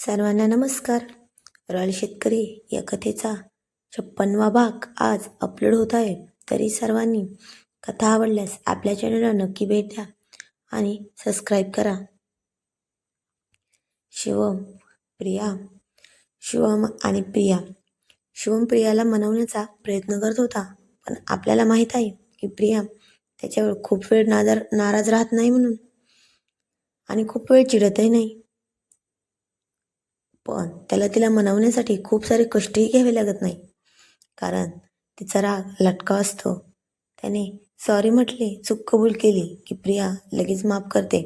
सर्वांना नमस्कार. रॉयल शेतकरी या कथेचा छप्पनवा भाग आज अपलोड होत आहे. तरी सर्वांनी कथा आवडल्यास आपल्या चॅनलला नक्की भेट द्या आणि सबस्क्राईब करा. शिवम प्रिया. शिवम आणि प्रिया. शिवम प्रियाला मनवण्याचा प्रयत्न करत होता. पण आपल्याला माहीत आहे की प्रिया त्याच्यावर खूप वेळ नादार नाराज राहत नाही म्हणून. आणि खूप वेळ चिडतही नाही. पण त्याला तिला मनवण्यासाठी खूप सारे कष्टही घ्यावे लागत नाही. कारण तिचा राग लटका असतो. त्याने सॉरी म्हटले चूक कबूल केली की प्रिया लगेच माफ करते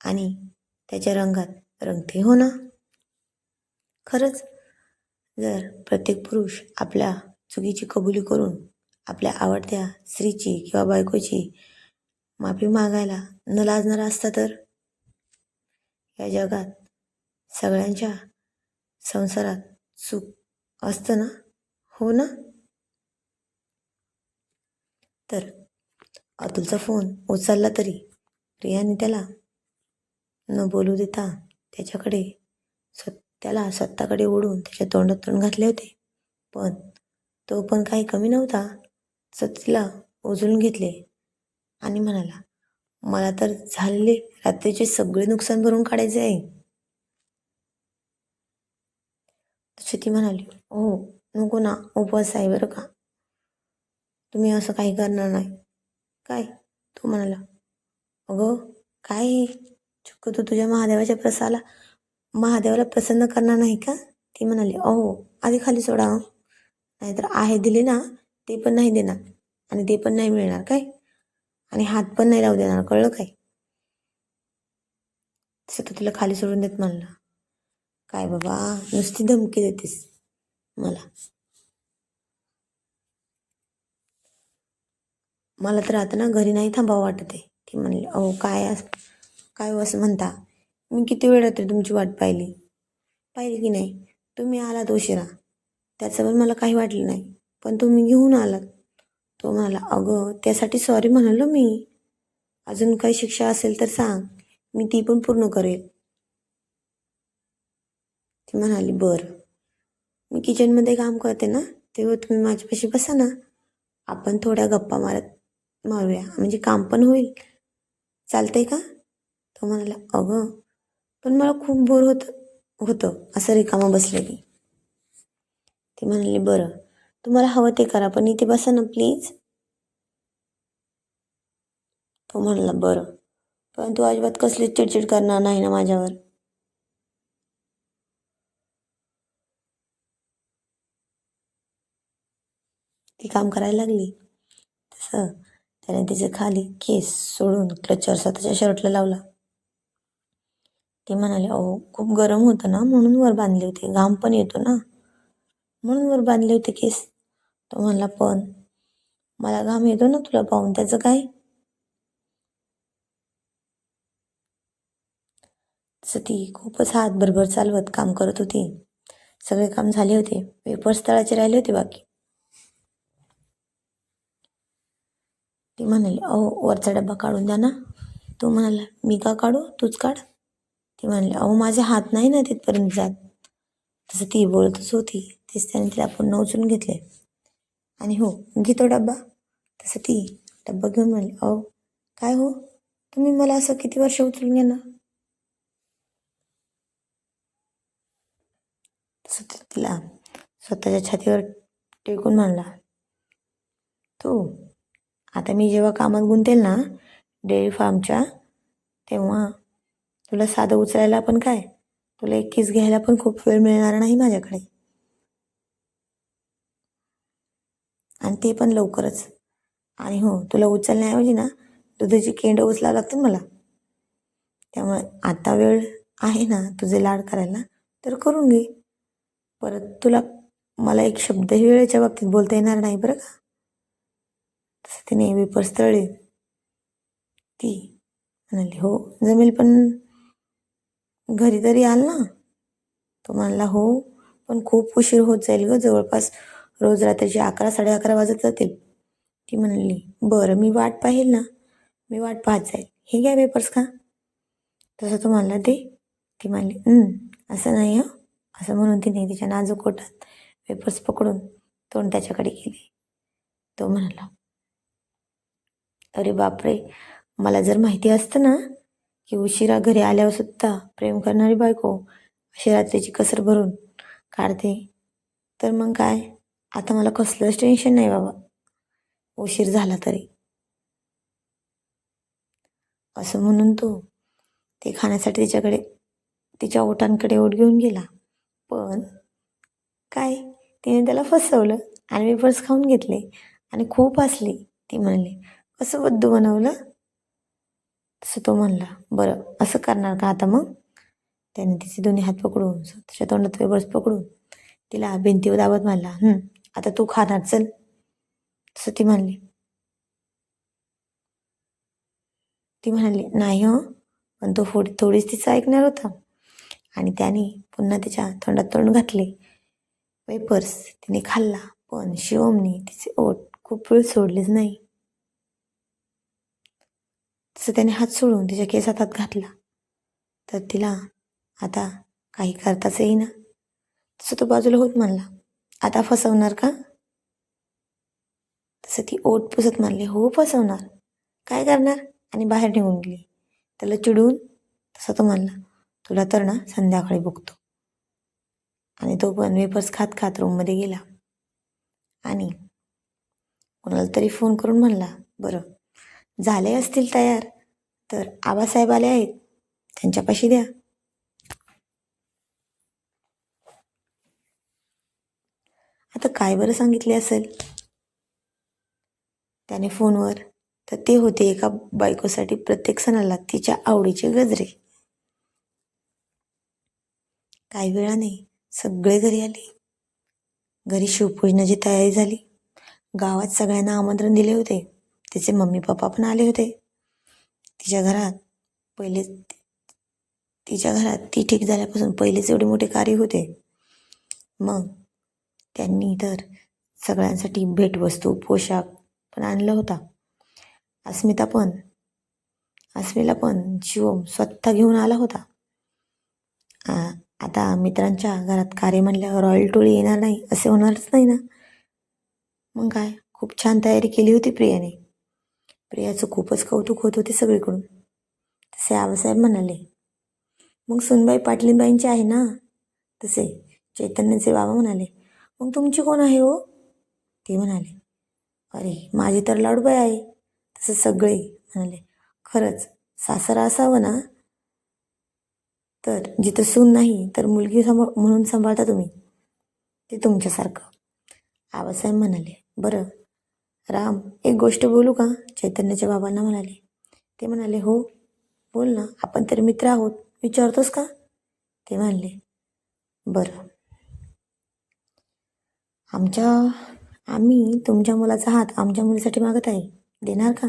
आणि त्याच्या रंगात रंगते हो ना? खरंच जर प्रत्येक पुरुष आपल्या चुकीची कबुली करून आपल्या आवडत्या स्त्रीची किंवा बायकोची माफी मागायला न लाजणारा असता तर? या जगात सगळ्यांच्या संसारात सुख असतं ना? हो ना? तर अतुलचा फोन उचलला तरी प्रियाने त्याला न बोलू देता त्याच्याकडे स्व त्याला स्वतःकडे ओढून त्याच्या तोंडात तोंड घातले होते. पण तो पण काही कमी नव्हता. सो तिला घेतले आणि म्हणाला मला तर झालेले रात्रीचे सगळे नुकसान भरून काढायचे आहे. तशी ती म्हणाली हो नको ना उपवास आहे बरं का. तुम्ही असं काही करणार नाही. काय? तो म्हणाला अगं काय? हे? चुक तू तुझ्या महादेवाच्या प्रसाला महादेवाला प्रसन्न करणार नाही का? ती म्हणाली अहो आधी खाली सोडा नाहीतर आहे दिले ना ते पण नाही देणार आणि ते पण नाही मिळणार काय? आणि हात पण नाही लावू देणार कळलं काय? तसं तो तिला खाली सोडून देत म्हणला. काय बाबा? नुसती धमकी देतेस मला. मला तर आता ना घरी नाही थांबावं वाटत आहे. ती म्हणली अहो काय अस- काय हो असं म्हणता? मी किती वेळ रात्री तुमची वाट पाहिली? पाहिली की नाही? तुम्ही आलात उशिरा. त्याचं पण मला काही वाटलं नाही. पण तुम्ही घेऊन आलात. तो म्हणाला अगं त्यासाठी सॉरी म्हणालो मी. अजून काही शिक्षा असेल तर सांग. मी ती पण पूर्ण करेल. ती म्हणाली बरं. मी किचनमध्ये काम करते ना तेव्हा तुम्ही माझ्यापाशी बसा ना. आपण थोड्या गप्पा मारत मारूया. म्हणजे काम पण होईल. चालतंय का? तो म्हणाला अगं पण मला खूप बोर होत होतं. असं रिकामा बसले की. ती म्हणाली बरं. तुम्हाला हवं ते करा पण इथे बसा ना प्लीज. तो म्हणला बरं. पण तू अजिबात कसली चिडचिड करणार नाही ना माझ्यावर. ती काम करायला लागली. तसं त्याने तिचे खाली केस सोडून क्लचर स्वतःच्या शर्टला लावला. ते म्हणाले अहो खूप गरम होतं ना म्हणून वर बांधले होते. घाम पण येतो ना. म्हणून वर बांधले होते केस? तो म्हणला पण मला घाम येतो ना तुला पाहून त्याचं काय? तसं ती खूपच हातभरभर चालवत काम करत होती. सगळे काम झाले होते. पेपर्स तळाचे राहिले होते बाकी. ती म्हणाली अहो वरचा डब्बा काढून द्या ना. तो म्हणाला मी का काढू? तूच काढ. ती म्हणाली अहो माझे हात नाही ना तिथपर्यंत जात. तसं ती बोलतच होती. तेच त्याने तिला पुन्हा उचलून घेतले. आणि हो घेतो डब्बा. तसं ती डब्बा घेऊन म्हणली अहो काय हो? तुम्ही मला असं किती वर्ष उचलून घेणार? तसं तिला स्वतःच्या छातीवर टेकून म्हणला तू आता मी जेव्हा कामात गुंतेल ना डेअरी फार्मच्या तेव्हा तुला साधं उचलायला पण काय? तुला एक किस घ्यायला पण खूप वेळ मिळणार नाही माझ्याकडे. आणि ते पण लवकरच. आणि हो तुला उचलण्याऐवजी ना दुधाची केंड उचलावं लागतील मला. त्यामुळे आता वेळ आहे ना तुझे लाड करायला तर करून घे. परत तुला मला एक शब्दही वेळेच्या बाबतीत बोलता येणार नाही बरं का? तसं तिने वेपर्स तळले ती म्हणाली हो जमेल पण घरी तरी आल ना? तो म्हणला हो पण खूप उशीर होत जाईल ग. जवळपास रोज रात्रीचे अकरा साडे अकरा वाजत जातील. ती म्हणली बरं मी वाट पाहिल ना? मी वाट पाहत जाईल. हे घ्या पेपर्स का? तसं तो म्हणला दे. ती म्हणली असं नाही हं. असं म्हणून तिने तिच्या नाजूक कोटात पेपर्स पकडून तोंड त्याच्याकडे केले तो म्हणाला अरे बापरे. मला जर माहिती असतं ना की उशिरा घरी आल्यावर सुद्धा प्रेम करणारी बायको अशी रात्रीची कसर भरून काढते तर मग काय? आता मला कसलंच टेन्शन नाही बाबा. उशीर झाला तरी. असं म्हणून तो ते खाण्यासाठी तिच्याकडे तिच्या ओटांकडे ओट घेऊन गेला. पण काय? तिने त्याला फसवलं आणि वेफर्स खाऊन घेतले आणि खूप हसली. ती म्हणली असं वद्दू बनवलं तसं तो म्हणला बरं असं करणार का आता मग? त्याने तिचे दोन्ही हात पकडून स्वतःच्या तोंडात वेफर्स पकडून तिला भिंतीवर दाबत म्हणला आता तू खाणार चल. तसं ती म्हणली. ती म्हणाली नाही हो पण तो थोडी थोडीच तिचं ऐकणार होता. आणि त्याने पुन्हा तिच्या तोंडात तोंड घातले. वेपर्स तिने खाल्ला पण शिवमने तिचे ओठ खूप वेळ सोडलेच नाही. तसं त्याने हात सोडून तिच्या केस हातात घातला. तर तिला आता काही करताच येईना. तसं तो बाजूला होत म्हणला आता फसवणार का? तसं ती ओठ पुसत म्हणली हो फसवणार. काय करणार? आणि बाहेर निघून गेली. त्याला चिडून तसा तो म्हणला तुला तर ना संध्याकाळी बघतो आणि तो पण वेफर्स खात खात रूममध्ये गेला. आणि कोणाला तरी फोन करून म्हणला बरं झाले असतील तयार तर आबासाहेब आले आहेत. त्यांच्यापाशी द्या. आता काय बरं सांगितले असेल? त्याने फोनवर तर ते होते एका बायकोसाठी प्रत्येक सणाला तिच्या आवडीचे गजरे. काही वेळाने सगळे घरी आले. घरी शिवपूजनाची तयारी झाली. गावात सगळ्यांना आमंत्रण दिले होते. तिचे मम्मी पप्पा पण आले होते. तिच्या घरात पहिले तिच्या घरात ती ठीक झाल्यापासून पहिलेच एवढे मोठे कार्य होते. मग त्यांनी तर सगळ्यांसाठी भेटवस्तू पोशाख पण आणला होता. अस्मिता पण अस्मिला पण शिवम स्वतः घेऊन आला होता. आ, आता मित्रांच्या घरात कार्य म्हणल्यावर रॉयल टोळी येणार नाही असे होणारच नाही ना? मग काय? खूप छान तयारी केली होती प्रियाने. प्रियाचं खूपच कौतुक होत होते सगळीकडून. तसे आबासाहेब म्हणाले मग सुनबाई पाटलीबाईंची आहे ना? तसे चैतन्याचे बाबा म्हणाले मग तुमची कोण आहे हो? ते म्हणाले अरे माझी तर लाडूबाई आहे. तसे सगळे म्हणाले खरंच सासरा असावं ना? तर जिथं सून नाही तर मुलगी सांभाळ म्हणून सांभाळता तुम्ही. ते तुमच्यासारखं. आबासाहेब म्हणाले बरं राम एक गोष्ट बोलू का? चैतन्याच्या बाबांना म्हणाले. ते म्हणाले हो बोल ना. आपण तर मित्र आहोत. विचारतोस का? ते म्हणले बरं. आमच्या आम्ही तुमच्या मुलाचा हात आमच्या मुलीसाठी मागत आहे. देणार का?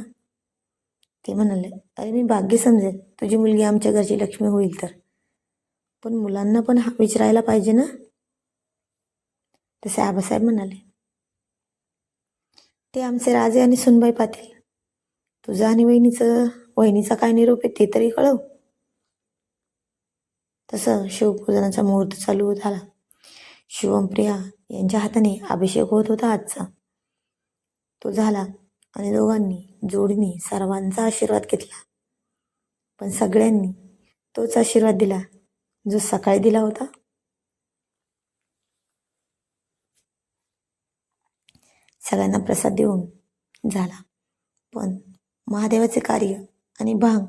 ते म्हणाले अरे मी भाग्य समजेल तुझी मुलगी आमच्या घरची लक्ष्मी होईल तर. पण मुलांना पण हा विचारायला पाहिजे ना? तसे आबासाहेब म्हणाले ते आमचे राजे आणि सुनबाई पाटील तुझं आणि वहिनीचं वहिनीचा काय निरोप आहे ते तरी कळव. तसं शिवपूजनाचा मुहूर्त चालू होत झाला शिवमप्रिया यांच्या हाताने अभिषेक होत होता आजचा. तो झाला आणि दोघांनी जोडीने सर्वांचा आशीर्वाद घेतला. पण सगळ्यांनी तोच आशीर्वाद दिला जो सकाळी दिला होता. सगळ्यांना प्रसाद देऊन झाला. पण महादेवाचे कार्य आणि भांग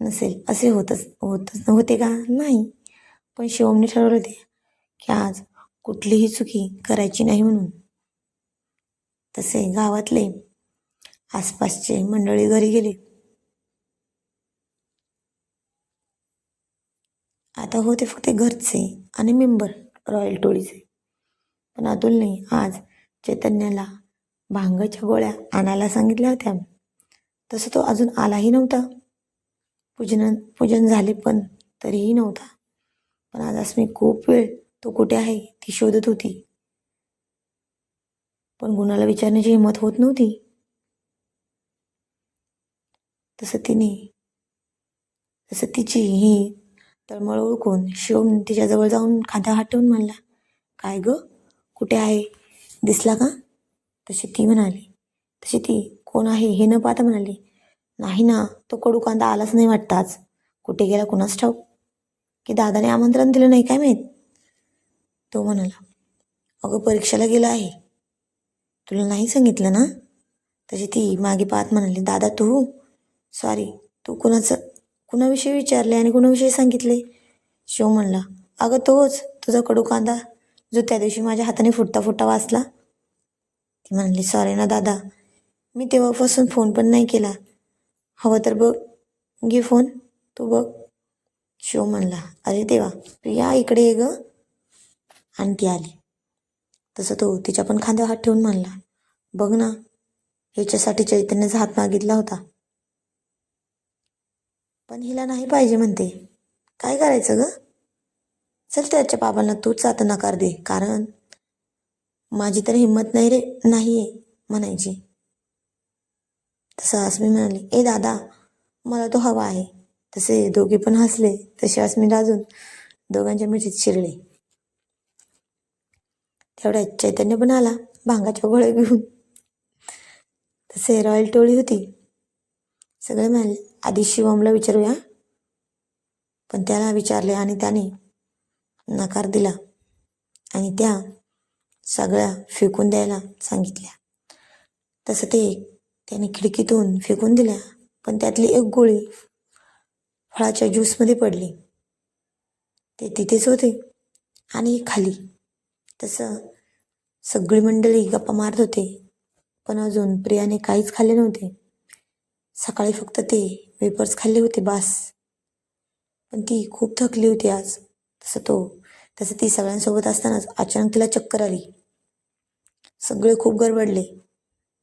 नसेल असे होतच होतच होते का? नाही. पण शिवमने ठरवलं होते की आज कुठलीही चुकी करायची नाही म्हणून. तसे गावातले आसपासचे मंडळी घरी गेले. आता होते फक्त घरचे आणि मेंबर रॉयल टोळीचे. पण अतुलने आज चैतन्याला भांगाच्या गोळ्या आणायला सांगितल्या होत्या. तसं तो अजून आलाही नव्हता. पूजन पूजन झाले पण तरीही नव्हता. पण आज अस्मी खूप वेळ तो कुठे आहे ती शोधत होती. पण गुणाला विचारण्याची हिंमत होत नव्हती. तसं तिने तसं तिची ही तळमळ ओळखून शिवम तिच्याजवळ जाऊन खांदा हटवून म्हणला काय ग? कुठे आहे? दिसला का? तशी ती म्हणाली तशी ती कोण आहे हे न पाहता म्हणाली नाही ना तो कडू कांदा आलाच नाही वाटताच. कुठे गेला कुणाच ठाऊक? की दादाने आमंत्रण दिलं नाही काय माहीत? तो म्हणाला अगं परीक्षेला गेला आहे. तुला नाही सांगितलं ना? तशी ती मागे पाहत म्हणाली दादा तू? सॉरी तू कुणाचं कुणाविषयी विचारले आणि कुणाविषयी सांगितले? शिव म्हणला अगं तोच तुझा कडू कांदा जो त्या दिवशी माझ्या हाताने फुटता फुटता वाचला. ती म्हणली सॉरी ना दादा मी तेव्हापासून फोन पण नाही केला. हवं तर बघ घे फोन तू बघ. शिव म्हणला अरे देवा या इकडे ये ग. आणि ती आली. तसं तो तिच्या पण खांद्यावर हात ठेवून म्हणला बघ ना ह्याच्यासाठी चैतन्याचा हात मागितला होता. पण हिला नाही पाहिजे म्हणते. काय करायचं ग? चल त्याच्या बाबांना तूच आता नकार दे कारण माझी तर हिंमत नाही रे नाही आहे म्हणायची. तसं अस्मी म्हणाली ए दादा मला तो हवा आहे. तसे दोघे पण हसले तसे अस्मी लाजून दोघांच्या मिठीत शिरले. तेवढ्यात चैतन्य पण आला भांगाच्या गोळ्या घेऊन. तसे रॉयल टोळी होती. सगळे म्हणाले आधी शिवमला विचारूया. पण त्याला विचारले आणि त्याने नकार दिला. आणि त्या सगळ्या फेकून द्यायला सांगितल्या. तसं ते त्याने खिडकीतून फेकून दिल्या पण त्यातली एक गोळी फळाच्या ज्यूसमध्ये पडली. ते तिथेच होते आणि खाली. तसं सगळी मंडळी गप्पा मारत होते पण अजून प्रियाने काहीच खाल्ले नव्हते. सकाळी फक्त ते वेपर्स खाल्ले होते बास. पण ती खूप थकली होती आज. तसं तो तसं ती सगळ्यांसोबत असतानाच अचानक तिला चक्कर आली. सगळे खूप गडबडले.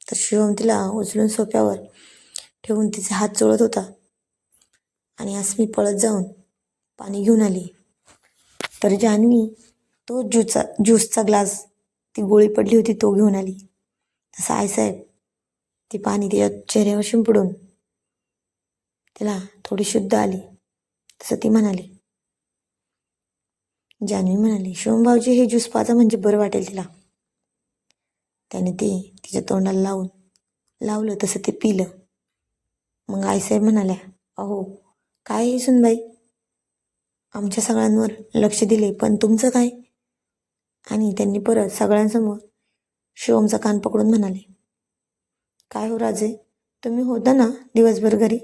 तर शिवम तिला उचलून सोप्यावर ठेवून तिचे हात चोळत होता. आणि अस्मी पळत जाऊन पाणी घेऊन आली. तर जान्हवी तो ज्यूचा ज्यूसचा ग्लास ती गोळी पडली होती तो घेऊन आली. तसं आईसाहेब ती पाणी तिच्या चेहऱ्यावर शिंपडून तिला थोडी शुद्ध आली. तसं ती म्हणाली. जान्हवी म्हणाली शिवम भाऊजी हे ज्यूस पाजा म्हणजे बरं वाटेल तिला. त्याने ते तिच्या तोंडाला लावून लावलं तसं ते पिलं. मग आईसाहेब म्हणाल्या अहो काय हे सुनबाई आमच्या सगळ्यांवर लक्ष दिले पण तुमचं काय? आणि त्यांनी परत सगळ्यांसमोर शिवमचा कान पकडून म्हणाले काय हो राजे तुम्ही होता ना दिवसभर घरी?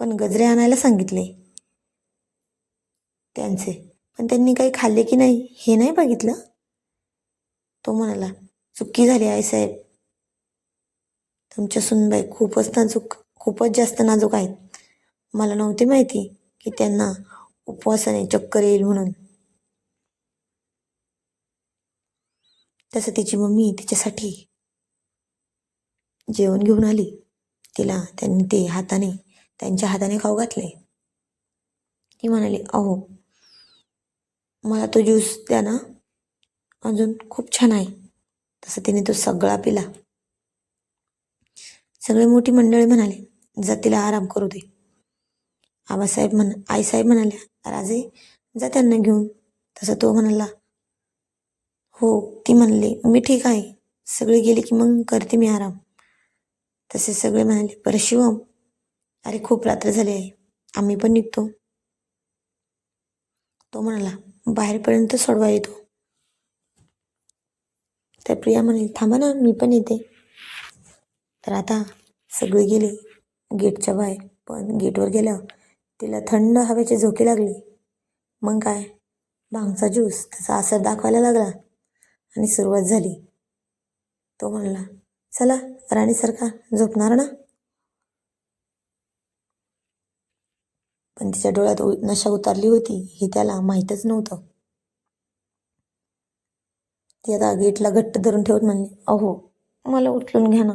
पण गजरे आणायला सांगितले. त्यांचे पण त्यांनी काही खाल्ले की नाही हे नाही बघितलं? तो म्हणाला चुकी झाली आहे साहेब. तुमच्या सुनबाई खूपच नाजूक खूपच जास्त नाजूक आहेत. मला नव्हती माहिती की त्यांना उपवासाने चक्कर येईल म्हणून. तसं तिची मम्मी तिच्यासाठी जेवण घेऊन आली तिला त्यांनी ते हाताने त्यांच्या हाताने खाऊ घातले. ती म्हणाली अहो मला तो ज्यूस द्या ना. अजून खूप छान आहे. तसं तिने तो सगळा पिला. सगळे मोठी मंडळी म्हणाले जा तिला आराम करू दे. आबासाहेब म्हण आईसाहेब म्हणाल्या राजे जा त्यांना घेऊन. तसं तो म्हणाला हो ती म्हणले मी ठीक आहे. सगळे गेले की मग करते मी आराम. तसे सगळे म्हणाले परशिवम अरे खूप रात्र झाली आहे. आम्ही पण निघतो. तो म्हणाला बाहेरपर्यंत सोडवा येतो. तर प्रिया म्हणाली थांबा ना मी पण येते. तर आता सगळे गेले गेटच्या बाहेर. पण गेटवर गेलं तिला थंड हवेचे झोके लागली. मग काय? भांगचा ज्यूस त्याचा असर दाखवायला लागला आणि सुरुवात झाली. तो म्हणला चला राणी सरकार झोपणार ना? पण तिच्या डोळ्यात उ- नशा उतारली होती हे त्याला माहीतच नव्हतं. ती आता गेटला घट्ट धरून ठेवत म्हणली अहो मला उचलून घ्या ना.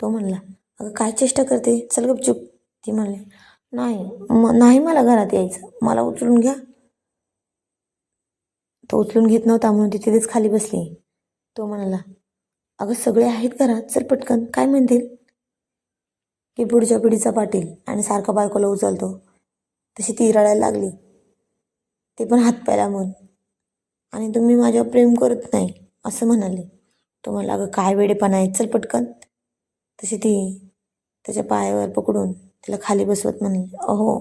तो म्हणला अगं काय चेष्टा करते? चल गपचूप. ती म्हणली नाही म नाही मला घरात यायचं. मला उचलून घ्या. तो उचलून घेत नव्हता म्हणून ती तिथेच खाली बसली. तो म्हणाला अगं सगळे आहेत घरात चल पटकन काय म्हणतील? की पुढच्या पिढीचा पाटील आणि सारखा बायकोला उचलतो. तशी ती रडायला लागली. ते पण हातपायला म्हणून आणि तुम्ही माझ्यावर प्रेम करत नाही असं म्हणाले. तो अगं काय वेडेपणा आहे? चल पटकन. तशी ती त्याच्या पायावर पकडून त्याला खाली बसवत म्हणाली अहो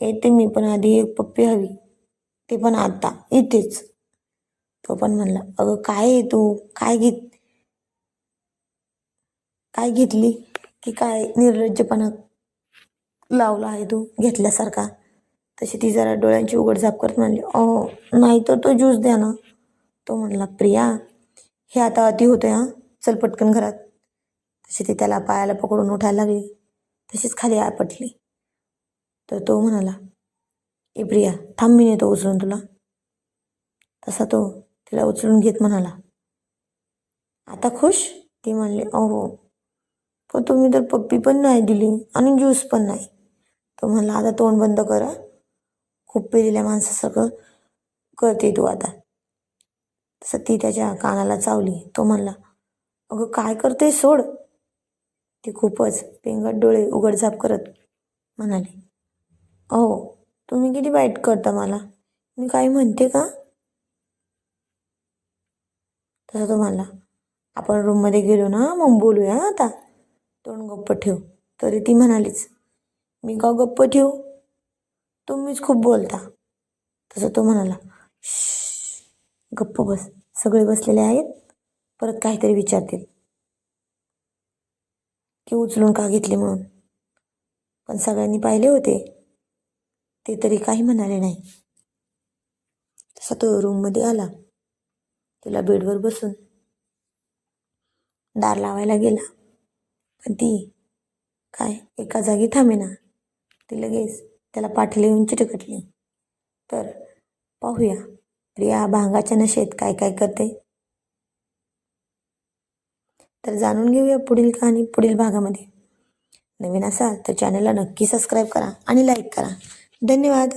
येते मी पण आधी एक पप्पी हवी. ते पण आता इथेच तो पण म्हणला अगं काय आहे तू? काय घेत काय घेतली? की काय निर्लज्जपणा लावला आहे तू घेतल्यासारखा? तशी ती जरा डोळ्यांची उघडझाप करत म्हणली अहो नाही तर तो ज्यूस द्या ना. तो म्हणला प्रिया हे आता अति होतंय हां. चल पटकन घरात. तशी ती त्याला पायाला पकडून उठायला लागली. तशीच खाली आपटली तर तो म्हणाला ए प्रिया थांब मी नेतो उचलून तुला. तसा तो तिला उचलून घेत म्हणाला. आता खुश? ती म्हणली अहो पण तुम्ही तर पप्पी पण नाही दिली आणि ज्यूस पण नाही. तो म्हणला आता तोंड बंद करा. खूप पेलेल्या माणसासारखं करते तू आता. तसं ती त्याच्या कानाला चावली. तो म्हणला अगं काय करते सोड. ती खूपच पेंगट डोळे उघडझाप करत म्हणाली अहो तुम्ही किती वाईट करता मला? मी काही म्हणते का? तसं तो म्हणला आपण रूममध्ये गेलो ना मग बोलूया आता. तोंड गप्प ठेव. तरी ती म्हणालीच मी का गप्प ठेवू? तुम्हीच खूप बोलता. तसं तो म्हणाला गप्प बस. सगळे बसलेले आहेत. परत काहीतरी विचारतील. की उचलून का घेतली म्हणून. पण सगळ्यांनी पाहिले होते. ते तरी काही म्हणाले नाही. तसा तो रूममध्ये आला. तिला बेडवर बसून. दार लावायला गेला. पण ती काय? एका जागी थांबेना. ती लगेच त्याला पाठीला येऊन चिटकटली तर पाहूया प्रिया भांगाच्या नशेत काय काय करते. तर जाणून घेऊया पुढील कहाणी पुढील भागामध्ये. नवीन असाल तर चॅनलला नक्की सबस्क्राईब करा आणि लाईक करा. धन्यवाद.